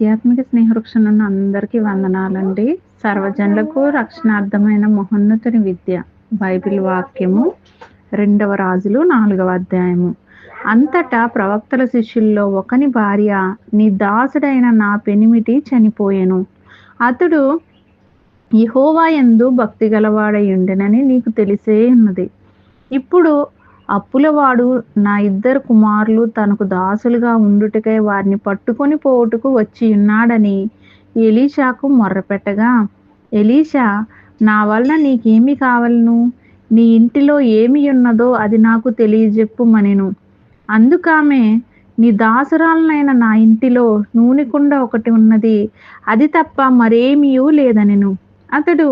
ఆధ్యాత్మిక స్నేహవృక్షం నుండి అందరికీ వందనాలండి. సర్వజనులకు రక్షణార్థమైన మహోన్నతుని విద్య బైబిల్ వాక్యము రెండవ రాజులు నాలుగవ అధ్యాయము. అంతటా ప్రవక్తల శిష్యుల్లో ఒకని భార్య నీ దాసుడైన నా పెనిమిటి చనిపోయెను. అతడు యహోవా ఎందు భక్తి గలవాడై ఉండెనని నీకు తెలిసే ఉన్నది. ఇప్పుడు అప్పులవాడు నా ఇద్దరు కుమారులు తనకు దాసులుగా ఉండుటకై వారిని పట్టుకొని పోవుటకు వచ్చి ఉన్నాడని ఎలీషాకు మొర్రపెట్టగా ఎలీషా నా వలన నీకేమి కావలను? నీ ఇంటిలో ఏమి ఉన్నదో అది నాకు తెలియజెప్పుమనెను అందుకామె నీ దాసురాలనైన నా ఇంటిలో నూనె కుండ ఒకటి ఉన్నది. అది తప్ప మరేమీయూ లేదనెను. అతడు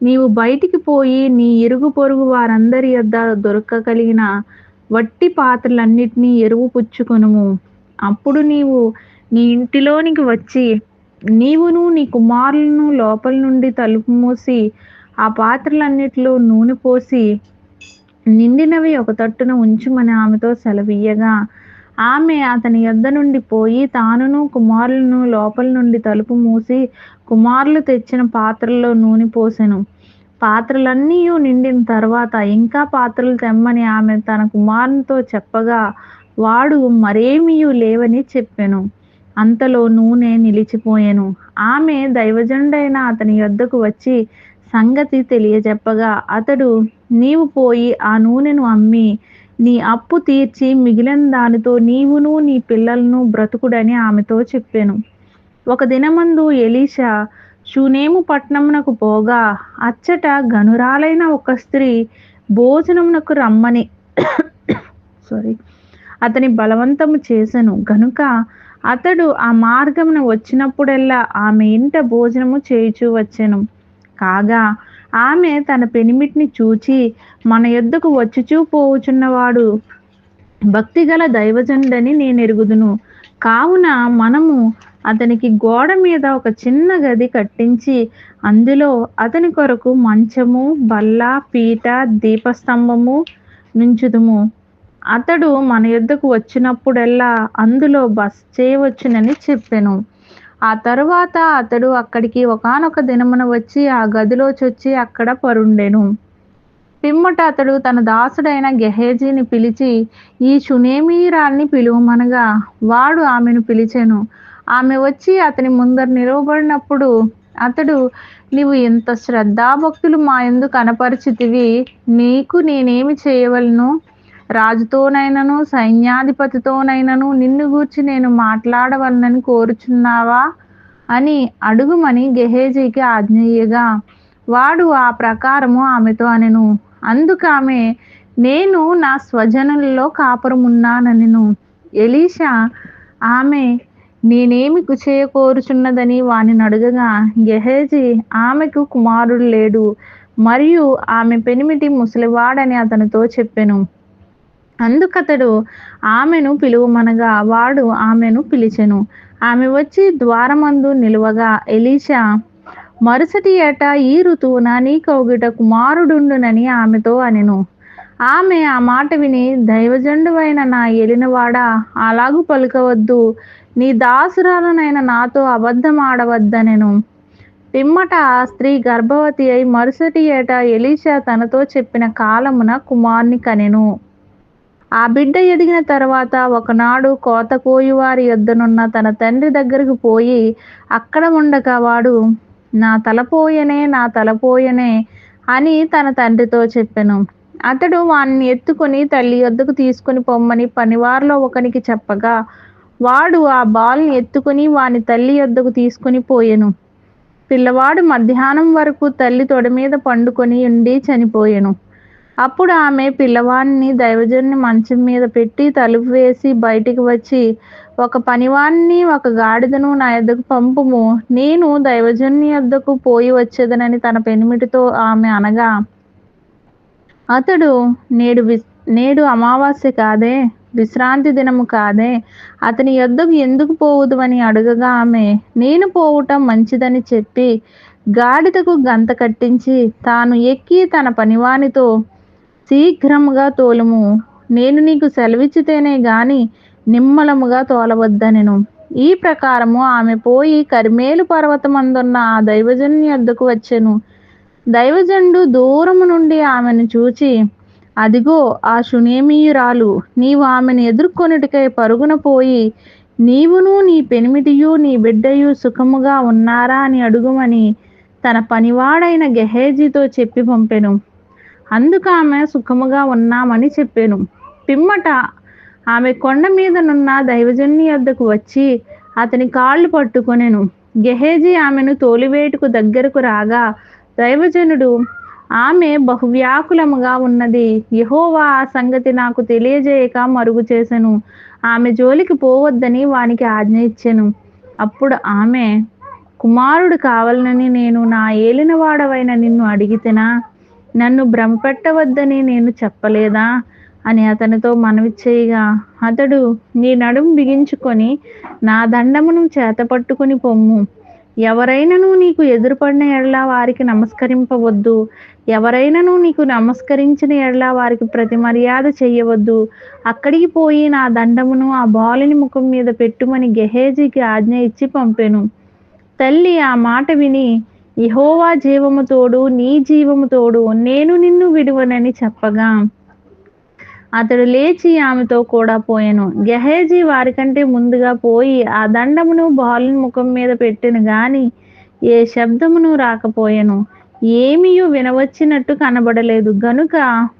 నీవు బయటికి పోయి నీ ఇరుగు పొరుగు వారందరి యొద్ద దొరకగలిగిన వట్టి పాత్రలన్నిటినీ ఎరువు పుచ్చుకొనుము. అప్పుడు నీవు నీ ఇంటిలోనికి వచ్చి నీవును నీ కుమారులను లోపల నుండి తలుపు మూసి ఆ పాత్రలన్నిటిలో నూనె పోసి నిండినవి ఒక తట్టున ఉంచుమని ఆమెతో సెలవీయగా ఆమె అతని యొద్ద నుండి పోయి తానును కుమారులను లోపల నుండి తలుపు మూసి కుమారులు తెచ్చిన పాత్రల్లో నూనె పోసెను. పాత్రలన్నీ నిండిన తర్వాత ఇంకా పాత్రలు తెమ్మని ఆమె తన కుమారునితో చెప్పగా వాడు మరేమీ లేవని చెప్పాను. అంతలో నూనె నిలిచిపోయాను. ఆమె దైవజనుడైన అతని యొద్దకు వచ్చి సంగతి తెలియజెప్పగా అతడు నీవు పోయి ఆ నూనెను అమ్మి నీ అప్పు తీర్చి మిగిలిన దానితో నీవును నీ పిల్లలను బ్రతుకుడని ఆమెతో చెప్పాను. ఒక దినమందు ఎలీషా షూనేము పట్టణమునకు పోగా అచ్చట గనురాలైన ఒక స్త్రీ భోజనమునకు రమ్మని సారీ అతని బలవంతము చేసెను. గనుక అతడు ఆ మార్గమున వచ్చినప్పుడల్లా ఆమె ఇంట భోజనము చేయుచూ వచ్చెను. కాగా ఆమె తన పెనిమిటిని చూచి మన యొద్దకు వచ్చుచూ పోవుచున్నవాడు. భక్తిగల దైవజనుడని నేను ఎరుగుదును కావున మనము అతనికి గోడ మీద ఒక చిన్న గది కట్టించి అందులో అతని కొరకు మంచము బల్ల పీట దీపస్తంభము నుంచుదుము. అతడు మన యొద్దకు వచ్చినప్పుడల్లా అందులో బస్ చేయవచ్చునని చెప్పెను. ఆ తరువాత అతడు అక్కడికి ఒకనొక దినమున వచ్చి ఆ గదిలో చొచ్చి అక్కడ పరుండెను పిమ్మట అతడు తన దాసుడైన గెహేజీని పిలిచి ఈ షునేమీరాల్ని పిలువమనగా వాడు ఆమెను పిలిచెను. ఆమె వచ్చి అతని ముందర నిలవబడినప్పుడు అతడు నీవు ఇంత శ్రద్ధాభక్తులు మా ఎందు కనపరిచితివి నీకు నేనేమి చేయవలను? రాజుతోనైనను సైన్యాధిపతితోనైనను నిన్ను గూర్చి నేను మాట్లాడవలనని కోరుచున్నావా అని అడుగుమని గెహేజీకి ఆజ్ఞయ్యగా వాడు ఆ ప్రకారము ఆమెతో అనెను. అందుకామె నేను నా స్వజనులలో కాపురమున్నానెను ఎలీషా ఆమె నేనేమి చేయకోరుచున్నదని వాని అడగగా గెహేజీ ఆమెకు కుమారుడు లేడు. మరియు ఆమె పెనిమిటి ముసలివాడని అతనితో చెప్పెను. అందుకతడు ఆమెను పిలువమనగా వాడు ఆమెను పిలిచెను. ఆమె వచ్చి ద్వారమందు నిలువగా ఎలీషా మరుసటి ఏట ఈ ఋతువున నీ కౌగిట కుమారుడుండునని ఆమెతో అనెను. ఆమె ఆ మాట విని దైవజండువైన నా ఎలినవాడ అలాగు పలుకవద్దు. నీ దాసురాలనైన నాతో అబద్ధం ఆడవద్దనెను పిమ్మట ఆ స్త్రీ గర్భవతి అయి మరుసటి ఏట ఎలీషా తనతో చెప్పిన కాలమున కుమార్ని కనెను. ఆ బిడ్డ ఎదిగిన తర్వాత ఒకనాడు కోత కోయువారి యొద్దనున్న తన తండ్రి దగ్గరకు పోయి అక్కడ ఉండక వాడు నా తలపోయనే నా తలపోయనే అని తన తండ్రితో చెప్పెను. అతడు వాణ్ణి ఎత్తుకొని తల్లి వద్దకు తీసుకుని పొమ్మని పనివారిలో ఒకనికి చెప్పగా వాడు ఆ బాల్ని ఎత్తుకుని వాని తల్లి వద్దకు తీసుకుని పోయెను. పిల్లవాడు మధ్యాహ్నం వరకు తల్లి తొడ మీద పండుకొని ఉండి చనిపోయెను. అప్పుడు ఆమె పిల్లవాడిని దైవజన్ని మంచం మీద పెట్టి తలుపు వేసి బయటికి వచ్చి ఒక పనివాణ్ణి ఒక గాడిదను నా యొద్దకు పంపుము. నేను దైవజన్ని యొద్దకు పోయి వచ్చేదనని తన పెనిమిటితో ఆమె అనగా అతడు నేడు వి నేడు అమావాస్య కాదే విశ్రాంతి దినము కాదే అతని యొద్దకు ఎందుకు పోవుదు అని అడగగా ఆమె నేను పోవటం మంచిదని చెప్పి గాడిదకు గంత కట్టించి తాను ఎక్కి తన పనివానితో శీఘ్రముగా తోలుము. నేను నీకు సెలవిచ్చితేనే గాని నిమ్మలముగా తోలవద్దనెను. ఈ ప్రకారము ఆమె పోయి కరిమేలు పర్వతమందున్న ఆ దైవజనుని వద్దకు వచ్చెను. దైవజనుడు దూరము నుండి ఆమెను చూచి అదిగో ఆ శునేమీయురాలు నీవు ఆమెను ఎదుర్కొనుటికై పరుగున పోయి నీవును నీ పెనిమిటియు నీ బిడ్డయు సుఖముగా ఉన్నారా అని అడుగుమని తన పనివాడైన గెహేజీతో చెప్పి పంపెను. అందుకు ఆమె సుఖముగా ఉన్నామని చెప్పాను. పిమ్మట ఆమె కొండ మీదనున్న దైవజన్ని వద్దకు వచ్చి అతని కాళ్ళు పట్టుకొనెను. గెహేజీ ఆమెను తోలివేటుకు దగ్గరకు రాగా దైవజనుడు ఆమె బహువ్యాకులముగా ఉన్నది. యహోవా ఆ సంగతి నాకు తెలియజేయక మరుగు చేశాను ఆమె జోలికి పోవద్దని వానికి ఆజ్ఞ ఇచ్చాను. అప్పుడు ఆమె కుమారుడు కావాలని నేను నా ఏలినవాడవైన నిన్ను అడిగితేనా? నన్ను భ్రమపెట్టవద్దని నేను చెప్పలేదా? అని అతనితో మనవి చేయగా అతడు నీ నడుము బిగించుకొని నా దండమును చేతపట్టుకుని పొమ్ము. ఎవరైనను నీకు ఎదురుపడిన ఎడల వారికి నమస్కరింపవద్దు. ఎవరైనను నీకు నమస్కరించిన ఎడల వారికి ప్రతి మర్యాద చెయ్యవద్దు. అక్కడికి పోయి నా దండమును ఆ బాలుని ముఖం మీద పెట్టుమని గెహేజీకి ఆజ్ఞ ఇచ్చి పంపెను. తల్లి ఆ మాట విని ఇహోవా జీవము తోడు నీ జీవము తోడు నేను నిన్ను విడువనని చెప్పగా. అతడు లేచి ఆమెతో కూడా పోయాను. గెహేజీ వారికంటే ముందుగా పోయి ఆ దండమును బాలుని ముఖం మీద పెట్టెను గాని ఏ శబ్దమును రాకపోయాను. ఏమీయూ వినవచ్చినట్టు కనబడలేదు. గనుక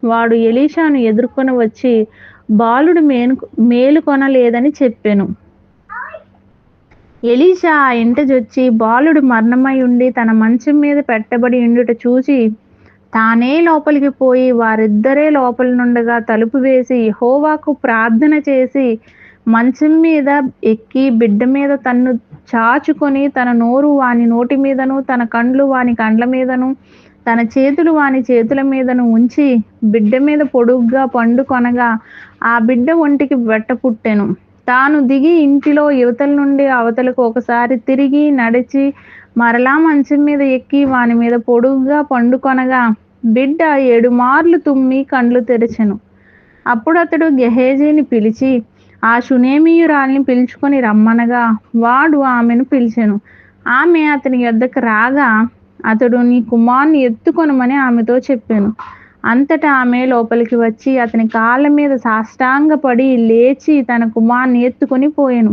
వాడు ఎలీషాను ఎదుర్కొని వచ్చి బాలుడు మేలు మేలుకొనలేదని చెప్పాను. ఎలీషా ఆ ఇంటజొచ్చి బాలుడు మరణమై ఉండి తన మంచం మీద పెట్టబడి ఉండుట చూసి తానే లోపలికి పోయి వారిద్దరే లోపల నుండగా తలుపు వేసి హోవాకు ప్రార్థన చేసి మంచం మీద ఎక్కి బిడ్డ మీద తన్ను చాచుకొని తన నోరు వాని నోటి మీదను తన కండ్లు వాని కండ్ల మీదను తన చేతులు వాని చేతుల మీదను ఉంచి బిడ్డ మీద పొడుగ్గా పండుకొనగా ఆ బిడ్డ ఒంటికి వెట్ట పుట్టెను. తాను దిగి ఇంటిలో యువతల నుండి అవతలకు ఒకసారి తిరిగి నడిచి మరలా మంచం మీద ఎక్కి వాని మీద పొడుగుగా పండుకొనగా బిడ్డ ఏడు మార్లు తుమ్మి కండ్లు తెరచెను. అప్పుడు అతడు గెహేజీని పిలిచి ఆ శునేమీయురాల్ని పిలుచుకొని రమ్మనగా వాడు ఆమెను పిలిచెను. ఆమె అతని యొద్దకు రాగా అతడు నీ కుమార్ని ఎత్తుకొనమని ఆమెతో చెప్పాను. అంతటా ఆమె లోపలికి వచ్చి అతని కాళ్ళ మీద సాష్టాంగపడి లేచి తన కుమార్ని ఎత్తుకొని పోయాను.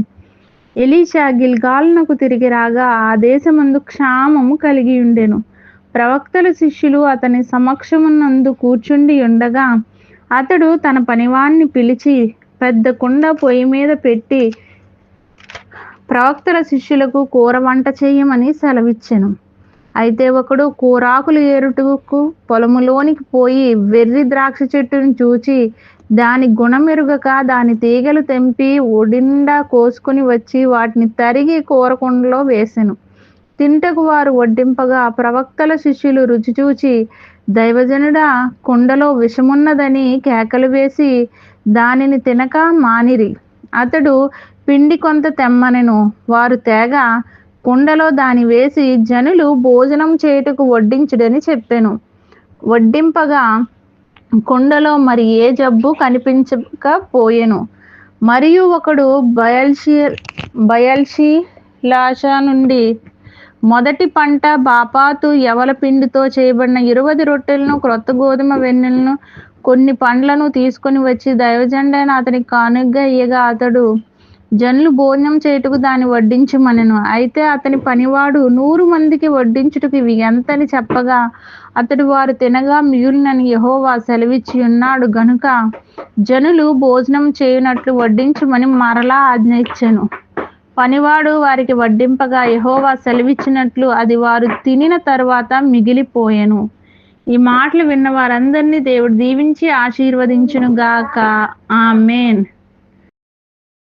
ఎలీషా గిల్గాల్నకు తిరిగి రాగా ఆ దేశమందు క్షామము కలిగి ఉండెను. ప్రవక్తల శిష్యులు అతని సమక్షమునందు కూర్చుండి ఉండగా అతడు తన పనివాణ్ణి పిలిచి పెద్ద కుండ పొయ్యి మీద పెట్టి ప్రవక్తల శిష్యులకు కూర వంట చేయమని సెలవిచ్చెను. అయితే ఒకడు కూరాకులు ఏరుటకు పొలములోనికి పోయి వెర్రి ద్రాక్ష చెట్టును చూచి దాని గుణమెరుగక దాని తీగలు తెంపి ఒడిండా కోసుకుని వచ్చి వాటిని తరిగి కూరకుండలో వేసెను. తింటకు వారు వడ్డింపగా ప్రవక్తల శిష్యులు రుచి చూచి దైవజనుడా కుండలో విషమున్నదని కేకలు వేసి దానిని తినక మానిరి. అతడు పిండి కొంత తెమ్మనెను. వారు తేగ కుండలో దాని వేసి జనులు భోజనం చేయుటకు వడ్డించుడని చెప్పాను. వడ్డింపగా కుండలో మరి ఏ జబ్బు కనిపించకపోయెను. మరియు ఒకడు బయల్షి బయల్షి లాషా నుండి మొదటి పంట బాపాతు ఎవల పిండితో చేయబడిన ఇరవై రొట్టెలను క్రొత్త గోధుమ వెన్నెలను కొన్ని పండ్లను తీసుకొని వచ్చి దైవజెండైన అతనికి కానుగ్గా ఇయ్యగా అతడు జనులు భోజనం చేయుటకు దాన్ని వడ్డించమనెను. అయితే అతని పనివాడు నూరు మందికి వడ్డించుటకు ఇవి ఎంతని చెప్పగా అతడు వారు తినగా మిగులునని యహోవా సెలవిచ్చి ఉన్నాడు గనుక జనులు భోజనం చేయునట్లు వడ్డించమని మరలా ఆజ్ఞ ఇచ్చాను పనివాడు వారికి వడ్డింపగా యహోవా సెలవిచ్చినట్లు అది వారు తినిన తర్వాత మిగిలిపోయాను. ఈ మాటలు విన్న వారందరినీ దేవుడు దీవించి ఆశీర్వదించును గాక ఆమెన్.